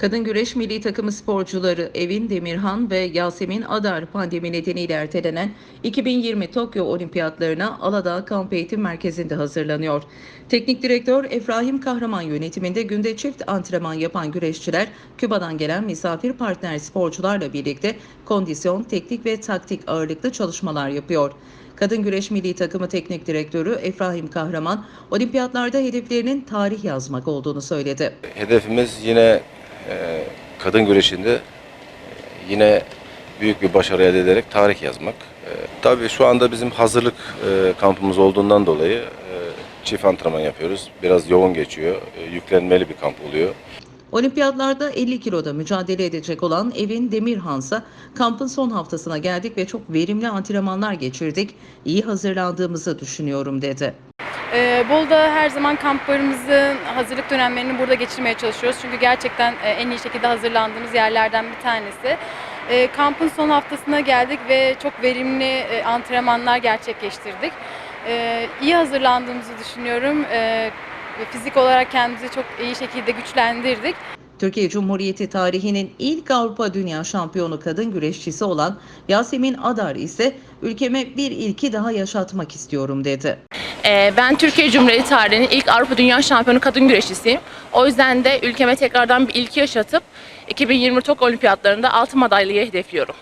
Kadın güreş milli takımı sporcuları Evin Demirhan ve Yasemin Adar pandemi nedeniyle ertelenen 2020 Tokyo Olimpiyatlarına Aladağ Kamp Eğitim Merkezi'nde hazırlanıyor. Teknik direktör Efrahim Kahraman yönetiminde günde çift antrenman yapan güreşçiler Küba'dan gelen misafir partner sporcularla birlikte kondisyon, teknik ve taktik ağırlıklı çalışmalar yapıyor. Kadın Güreş Milli Takımı Teknik Direktörü Efrahim Kahraman, olimpiyatlarda hedeflerinin tarih yazmak olduğunu söyledi. Hedefimiz yine e, kadın güreşinde e, yine büyük bir başarı elde ederek tarih yazmak. E, tabii şu anda bizim hazırlık e, kampımız olduğundan dolayı e, çift antrenman yapıyoruz. Biraz yoğun geçiyor. E, yüklenmeli bir kamp oluyor. Olimpiyatlarda 50 kiloda mücadele edecek olan Evin Demirhansa kampın son haftasına geldik ve çok verimli antrenmanlar geçirdik. İyi hazırlandığımızı düşünüyorum dedi. Ee, Bolu'da her zaman kamplarımızın hazırlık dönemlerini burada geçirmeye çalışıyoruz. Çünkü gerçekten e, en iyi şekilde hazırlandığımız yerlerden bir tanesi. Ee, Kampın son haftasına geldik ve çok verimli e, antrenmanlar gerçekleştirdik. Ee, İyi hazırlandığımızı düşünüyorum. Ve Fizik olarak kendimizi çok iyi şekilde güçlendirdik. Türkiye Cumhuriyeti tarihinin ilk Avrupa Dünya Şampiyonu kadın güreşçisi olan Yasemin Adar ise ülkeme bir ilki daha yaşatmak istiyorum dedi. Ee, Ben Türkiye Cumhuriyeti tarihinin ilk Avrupa Dünya Şampiyonu kadın güreşçisiyim. O yüzden de ülkeme tekrardan bir ilki yaşatıp 2020 Tokyo Olimpiyatlarında altın madalyayı hedefliyorum.